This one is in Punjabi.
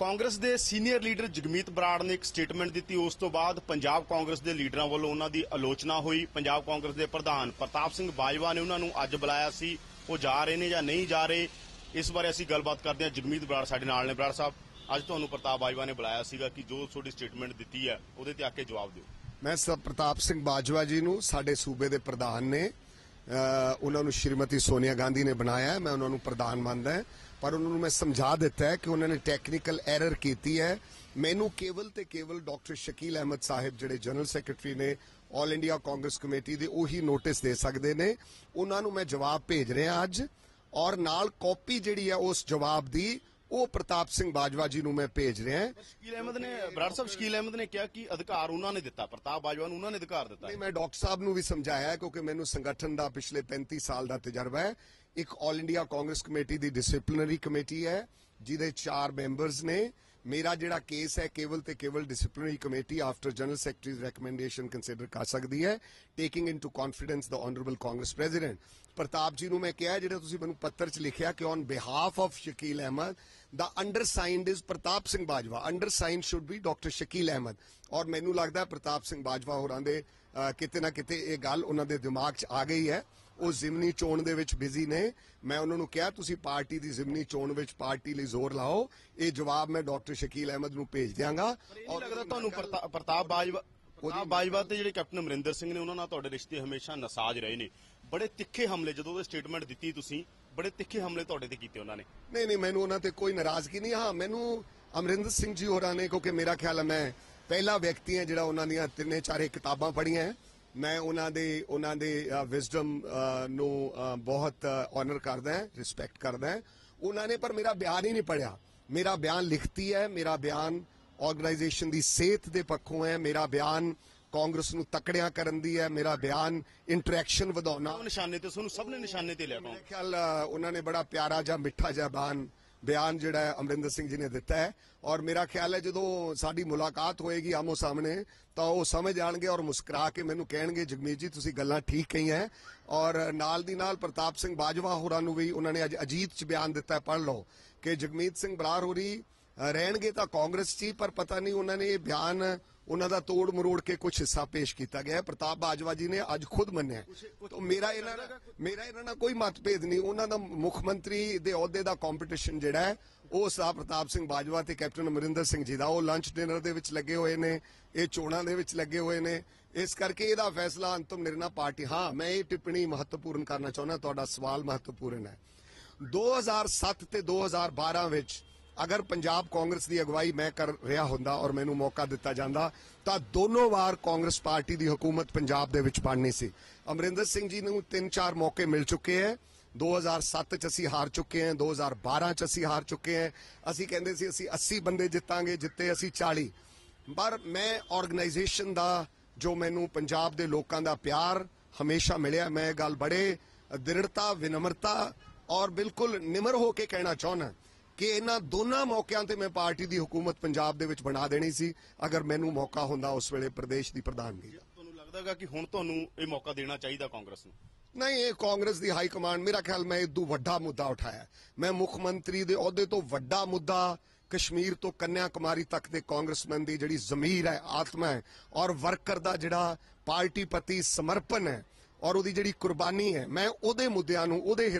ਕਾਂਗਰਸ ਦੇ ਸੀਨੀਅਰ ਲੀਡਰ ਜਗਮੀਤ ਬਰਾੜ ਨੇ ਇੱਕ ਸਟੇਟਮੈਂਟ ਦਿੱਤੀ। ਉਸ ਤੋਂ ਬਾਅਦ ਪੰਜਾਬ ਕਾਂਗਰਸ ਦੇ ਲੀਡਰਾਂ ਵੱਲੋਂ ਉਹਨਾਂ ਦੀ ਆਲੋਚਨਾ ਹੋਈ। ਪੰਜਾਬ ਕਾਂਗਰਸ ਦੇ ਪ੍ਰਧਾਨ ਪ੍ਰਤਾਪ ਸਿੰਘ ਬਾਜਵਾ ਨੇ ਉਹਨਾਂ ਨੂੰ ਅੱਜ ਬੁਲਾਇਆ ਸੀ। ਉਹ ਜਾ ਰਹੇ ਨੇ ਜਾਂ ਨਹੀਂ ਜਾ ਰਹੇ ਇਸ ਬਾਰੇ ਅਸੀਂ ਗੱਲਬਾਤ ਕਰਦੇ ਹਾਂ। ਜਗਮੀਤ ਬਰਾੜ ਸਾਡੇ ਨਾਲ ਨੇ। ਬਰਾੜ ਸਾਹਿਬ ਅੱਜ ਤੁਹਾਨੂੰ ਪ੍ਰਤਾਪ ਬਾਜਵਾ ਨੇ ਬੁਲਾਇਆ ਸੀਗਾ ਕਿ ਜੋ ਤੁਹਾਡੀ ਸਟੇਟਮੈਂਟ ਦਿੱਤੀ ਹੈ ਉਹਦੇ ਤੇ ਆ ਕੇ ਜਵਾਬ ਦਿਓ। ਮੈਂ ਸਰ ਪ੍ਰਤਾਪ ਸਿੰਘ ਬਾਜਵਾ ਜੀ ਨੂੰ ਸਾਡੇ ਸੂਬੇ ਦੇ ਪ੍ਰਧਾਨ ਨੇ ਅ, ਉਹਨਾਂ ਨੂੰ ਸ਼੍ਰੀਮਤੀ ਸੋਨੀਆ ਗਾਂਧੀ ਨੇ ਬਣਾਇਆ ਹੈ, ਮੈਂ ਉਹਨਾਂ ਨੂੰ ਪ੍ਰਧਾਨ ਮੰਨਦਾ ਹਾਂ। ਪਰ ਉਹਨਾਂ ਨੂੰ ਮੈਂ ਸਮਝਾ ਦਿੱਤਾ ਹੈ ਕਿ ਉਹਨਾਂ ਨੇ ਟੈਕਨੀਕਲ ਐਰਰ ਕੀਤੀ ਹੈ। ਮੈਨੂੰ ਕੇਵਲ ਤੇ ਕੇਵਲ ਡਾਕਟਰ ਸ਼ਕੀਲ ਅਹਿਮਦ ਸਾਹਿਬ ਜਿਹੜੇ ਜਨਰਲ ਸੈਕਟਰੀ ਨੇ ਆਲ ਇੰਡੀਆ ਕਾਂਗਰਸ ਕਮੇਟੀ ਦੇ ਉਹੀ ਨੋਟਿਸ ਦੇ ਸਕਦੇ ਨੇ। ਉਹਨਾਂ ਨੂੰ ਮੈਂ ਜਵਾਬ ਭੇਜ ਰਿਹਾ ਅੱਜ ਔਰ ਨਾਲ ਕਾਪੀ ਜਿਹੜੀ ਹੈ ਉਸ ਜਵਾਬ ਦੀ ਉਹ ਪ੍ਰਤਾਪ ਸਿੰਘ ਬਾਜਵਾ ਜੀ ਨੂੰ ਮੈਂ ਭੇਜ ਰਿਹਾ ਹਾਂ। ਸ਼ਕੀਲ ਅਹਿਮਦ ਨੇ ਬਰਾੜ ਸਾਹਿਬ ਸ਼ਕੀਲ ਅਹਿਮਦ ਨੇ ਕਿਹਾ ਕਿ ਅਧਿਕਾਰ ਉਹਨਾਂ ਨੇ ਦਿੱਤਾ ਪ੍ਰਤਾਪ ਬਾਜਵਾ ਨੂੰ ਉਹਨਾਂ ਨੇ ਅਧਿਕਾਰ ਦਿੱਤਾ। ਨਹੀਂ ਮੈਂ ਡਾਕਟਰ ਸਾਹਿਬ ਨੂੰ ਵੀ ਸਮਝਾਇਆ ਕਿਉਂਕਿ ਮੈਨੂੰ ਸੰਗਠਨ ਦਾ ਪਿਛਲੇ 35 ਸਾਲ ਦਾ ਤਜਰਬਾ ਹੈ। ਇੱਕ ਆਲ ਇੰਡੀਆ ਕਾਂਗਰਸ ਕਮੇਟੀ ਦੀ ਡਿਸਪਲਿਨਰੀ ਕਮੇਟੀ ਹੈ ਜਿਹਦੇ ਚਾਰ ਮੈਂਬਰਸ ਨੇ। ਮੇਰਾ ਜਿਹੜਾ ਕੇਸ ਹੈ, ਕੇਵਲ ਤੇ ਕੇਵਲ disciplinary committee after general secretaries recommendation consider ਕਰ ਸਕਦੀ ਹੈ taking into confidence the honourable Congress president Pratap ji ਨੂੰ ਮੈਂ ਕਿਹਾ, ਜਿਹੜਾ ਤੁਸੀਂ ਮੈਨੂੰ ਪੱਤਰ 'ਚ ਲਿਖਿਆ ਕਿ on behalf of Shakeel Ahmad the undersigned is Pratap Singh Bajwa. Undersigned should be doctor Shakeel Ahmad. ਔਰ ਮੈਨੂੰ ਲੱਗਦਾ ਪ੍ਰਤਾਪ ਸਿੰਘ ਬਾਜਵਾ ਹੋਰਾਂ ਦੇ ਕਿਤੇ ਨਾ ਕਿਤੇ ਇਹ ਗੱਲ ਉਹਨਾਂ ਦੇ ਦਿਮਾਗ 'ਚ ਆ ਗਈ ਹੈ। ਉਹ ਜ਼ਿਮਨੀ ਚੋਣ ਦੇ ਵਿੱਚ ਬਿਜ਼ੀ ਨੇ। ਮੈਂ ਉਹਨਾਂ ਨੂੰ ਕਿਹਾ ਤੁਸੀਂ ਪਾਰਟੀ ਦੀ ਜ਼ਿਮਨੀ ਚੋਣ ਵਿੱਚ ਪਾਰਟੀ ਲਈ ਜ਼ੋਰ ਲਾਓ। ਇਹ ਜਵਾਬ ਮੈਂ ਡਾਕਟਰ ਸ਼ਕੀਲ ਅਹਿਮਦ ਨੂੰ ਭੇਜ ਦਿਆਂਗਾ। ਔਰ ਲੱਗਦਾ ਤੁਹਾਨੂੰ ਪ੍ਰਤਾ- ਪ੍ਰਤਾਪ ਬਾਜਵਾ ਪ੍ਰਤਾਪ ਬਾਜਵਾ ਤੇ ਜਿਹੜੇ ਕੈਪਟਨ ਅਮਰਿੰਦਰ ਸਿੰਘ ਨੇ ਉਹਨਾਂ ਨਾਲ ਤੁਹਾਡੇ ਰਿਸ਼ਤੇ ਹਮੇਸ਼ਾ ਨਸਾਜ ਰਹੇ ਨੇ। ਬੜੇ ਤਿੱਖੇ ਹਮਲੇ ਜਦੋਂ ਉਹ ਸਟੇਟਮੈਂਟ ਦਿੱਤੀ ਤੁਸੀਂ ਬੜੇ ਤਿੱਖੇ ਹਮਲੇ ਤੁਹਾਡੇ ਤੇ ਕੀਤੇ ਉਹਨਾਂ ਨੇ। ਨਹੀਂ ਨਹੀਂ ਮੈਨੂੰ ਉਹਨਾਂ ਤੇ ਕੋਈ ਨਾਰਾਜ਼ਗੀ ਨਹੀਂ। ਹਾਂ ਮੈਨੂੰ ਅਮਰਿੰਦਰ ਸਿੰਘ ਜੀ ਹੋਰਾਂ ਨੇ ਕਿਉਂਕਿ ਮੇਰਾ ਖਿਆਲ ਹੈ ਮੈਂ ਪਹਿਲਾ ਵਿਅਕਤੀ ਹਾਂ ਜਿਹੜਾ ਉਹਨਾਂ ਦੀਆਂ ਤਿੰਨੇ ਚਾਰੇ ਕਿਤਾਬਾਂ ਪੜ੍ਹੀਆਂ ਹੈ। ਮੈਂ ਉਹਨਾਂ ਦੇ ਉਹਨਾਂ ਦੇ ਵਿਜ਼ਡਮ ਨੂੰ ਬਹੁਤ ਆਨਰ ਕਰਦਾ ਹਾਂ ਰਿਸਪੈਕਟ ਕਰਦਾ ਹਾਂ। ਉਹਨਾਂ ਨੇ ਪਰ ਮੇਰਾ ਬਿਆਨ ਹੀ ਨਹੀਂ ਪੜਿਆ ਮੇਰਾ ਬਿਆਨ ਲਿਖਤੀ ਹੈ ਮੇਰਾ ਬਿਆਨ ਆਰਗੇਨਾਈਜੇਸ਼ਨ ਦੀ ਸਿਹਤ ਦੇ ਪੱਖੋਂ ਹੈ ਮੇਰਾ ਬਿਆਨ ਕਾਂਗਰਸ ਨੂੰ ਤਕੜਿਆਂ ਕਰਨ ਦੀ ਹੈ ਮੇਰਾ ਬਿਆਨ ਇੰਟਰੈਕਸ਼ਨ ਵਧਾਉਣਾ। ਨਿਸ਼ਾਨੇ ਤੇ ਤੁਹਾਨੂੰ ਸਭ ਨੇ ਨਿਸ਼ਾਨੇ ਤੇ ਲਿਆ ਮੇਰੇ ਖਿਆਲ ਉਹਨਾਂ ਨੇ ਬੜਾ ਪਿਆਰਾ ਜਿਹਾ ਮਿੱਠਾ ਜਿਹਾ ਬਿਆਨ ਬਿਆਨ ਜਿਹੜਾ ਹੈ ਅਮਰਿੰਦਰ ਸਿੰਘ ਜੀ ਨੇ ਦਿੱਤਾ ਹੈ। ਔਰ ਮੇਰਾ ਖਿਆਲ ਹੈ ਜਦੋਂ ਸਾਡੀ ਮੁਲਾਕਾਤ ਹੋਏਗੀ ਆਮੋ ਸਾਹਮਣੇ, ਤਾਂ ਉਹ ਸਮਝ ਜਾਣਗੇ ਔਰ ਮੁਸਕਰਾ ਕੇ ਮੈਨੂੰ ਕਹਿਣਗੇ, ਜਗਮੀਤ ਜੀ, ਤੁਸੀਂ ਗੱਲਾਂ ਠੀਕ ਕਹੀਆਂ ਔਰ ਨਾਲ ਦੀ ਨਾਲ ਪ੍ਰਤਾਪ ਸਿੰਘ ਬਾਜਵਾ ਹੋਰਾਂ ਨੂੰ ਵੀ ਉਹਨਾਂ ਨੇ ਅੱਜ ਅਜੀਤ ਚ ਬਿਆਨ ਦਿੱਤਾ ਪੜ ਪੜ੍ਹ ਲਓ ਕਿ ਜਗਮੀਤ ਸਿੰਘ ਬਰਾੜ ਹੋਰੀ ਰਹਿਣਗੇ ਤਾਂ ਕਾਂਗਰਸ 'ਚ ਹੀ, ਪਰ ਪਤਾ ਨਹੀਂ ਉਹਨਾਂ ਨੇ ਇਹ ਬਿਆਨ ਉਹਨਾਂ ਦਾ ਤੋੜ ਮਰੋੜ ਕੇ ਕੁਝ ਹਿੱਸਾ ਪੇਸ਼ ਕੀਤਾ ਗਿਆ। ਪ੍ਰਤਾਪ ਬਾਜਵਾ ਜੀ ਨੇ ਅੱਜ ਖੁਦ ਮੰਨਿਆ ਤਾਂ ਮੇਰਾ ਇਹਨਾਂ ਨਾਲ ਮੇਰਾ ਇਹਨਾਂ ਨਾਲ ਕੋਈ ਮਤਭੇਦ ਨਹੀਂ। ਉਹਨਾਂ ਦਾ ਮੁੱਖ ਮੰਤਰੀ ਦੇ ਅਹੁਦੇ ਦਾ ਕੰਪੀਟੀਸ਼ਨ ਜਿਹੜਾ ਹੈ ਉਹ ਸਾ ਪ੍ਰਤਾਪ ਸਿੰਘ ਬਾਜਵਾ ਤੇ ਕੈਪਟਨ ਅਮਰਿੰਦਰ ਸਿੰਘ ਜੀ ਦਾ। ਉਹ ਲੰਚ ਡਿਨਰ ਦੇ ਵਿੱਚ ਲੱਗੇ ਹੋਏ ਨੇ ਇਹ ਚੋਣਾਂ ਦੇ ਵਿੱਚ ਲੱਗੇ ਹੋਏ ਨੇ। ਇਸ ਕਰਕੇ ਇਹਦਾ ਫੈਸਲਾ ਅੰਤਮ ਨਿਰਣਾ ਪਾਰਟੀ ਹਾਂ ਮੈਂ ਇਹ ਟਿੱਪਣੀ ਮਹੱਤਵਪੂਰਨ ਕਰਨਾ ਚਾਹੁੰਦਾ ਤੁਹਾਡਾ ਸਵਾਲ ਮਹੱਤਵਪੂਰਨ ਹੈ। 2007 ਤੇ 2012 ਵਿੱਚ ਅਗਰ ਪੰਜਾਬ ਕਾਂਗਰਸ ਦੀ ਅਗਵਾਈ ਮੈਂ ਕਰ ਰਿਹਾ ਹੁੰਦਾ ਔਰ ਮੈਨੂੰ ਮੌਕਾ ਦਿੱਤਾ ਜਾਂਦਾ, ਤਾਂ ਦੋਨੋਂ ਵਾਰ ਕਾਂਗਰਸ ਪਾਰਟੀ ਦੀ ਹਕੂਮਤ ਪੰਜਾਬ ਦੇ ਵਿੱਚ ਬਣਨੀ ਸੀ। ਅਮਰਿੰਦਰ ਸਿੰਘ ਜੀ ਨੂੰ ਤਿੰਨ ਚਾਰ ਮੌਕੇ ਮਿਲ ਚੁੱਕੇ ਹੈ। 2007 ਚ ਅਸੀਂ ਹਾਰ ਚੁੱਕੇ ਹਾਂ 2012 ਚ ਅਸੀਂ ਹਾਰ ਚੁੱਕੇ ਹਾਂ। ਅਸੀਂ ਕਹਿੰਦੇ ਸੀ, ਅਸੀਂ 80 ਬੰਦੇ ਜਿੱਤਾਂਗੇ, ਜਿੱਤੇ ਅਸੀਂ 40 ਪਰ ਮੈਂ ਆਰਗੇਨਾਈਜੇਸ਼ਨ ਦਾ, ਜੋ ਮੈਨੂੰ ਪੰਜਾਬ ਦੇ ਲੋਕਾਂ ਦਾ ਪਿਆਰ ਹਮੇਸ਼ਾ ਮਿਲਿਆ, ਮੈਂ ਇਹ ਗੱਲ ਬੜੇ ਦ੍ਰਿੜਤਾ, ਵਿਨਮਰਤਾ ਔਰ ਬਿਲਕੁਲ ਨਿਮਰ ਹੋ ਕੇ ਕਹਿਣਾ ਚਾਹੁੰਦਾ। ਕਿ ਇਹਨਾਂ ਦੋਨਾਂ ਮੌਕਿਆਂ ਤੇ ਮੈਂ ਪਾਰਟੀ ਦੀ ਹਕੂਮਤ ਪੰਜਾਬ ਦੇ ਵਿੱਚ ਬਣਾ ਦੇਣੀ ਸੀ ਅਗਰ ਮੈਨੂੰ ਮੌਕਾ ਹੁੰਦਾ ਉਸ ਵੇਲੇ ਪ੍ਰਦੇਸ਼ ਦੀ ਪ੍ਰਧਾਨਗੀ। ਦਾ ਤੁਹਾਨੂੰ ਲੱਗਦਾਗਾ ਕਿ ਹੁਣ ਤੁਹਾਨੂੰ ਇਹ ਮੌਕਾ ਦੇਣਾ ਚਾਹੀਦਾ ਕਾਂਗਰਸ ਨੂੰ? ਨਹੀਂ ਇਹ ਕਾਂਗਰਸ ਦੀ ਹਾਈ ਕਮਾਂਡ ਮੇਰਾ ਖਿਆਲ ਮੈਂ ਇਦੋਂ ਵੱਡਾ ਮੁੱਦਾ ਉਠਾਇਆ। ਮੈਂ ਮੁੱਖ ਮੰਤਰੀ ਦੇ ਅਹੁਦੇ ਤੋਂ ਵੱਡਾ ਮੁੱਦਾ ਕਸ਼ਮੀਰ ਤੋਂ ਕੰਨਿਆ ਕੁਮਾਰੀ ਤੱਕ ਦੇ ਕਾਂਗਰਸਮੈਨ ਦੀ ਜਿਹੜੀ ਜ਼ਮੀਰ ਹੈ ਆਤਮਾ ਹੈ ਔਰ ਵਰਕਰ ਦਾ ਜਿਹੜਾ ਪਾਰਟੀ ਪ੍ਰਤੀ ਸਮਰਪਣ ਹੈ ਔਰ ਉਹਦੀ ਜਿਹੜੀ ਕੁਰਬਾਨੀ ਹੈ ਮੈਂ ਉਹਦੇ ਮੁੱਦਿਆਂ ਨੂੰ ਉਹਦੇ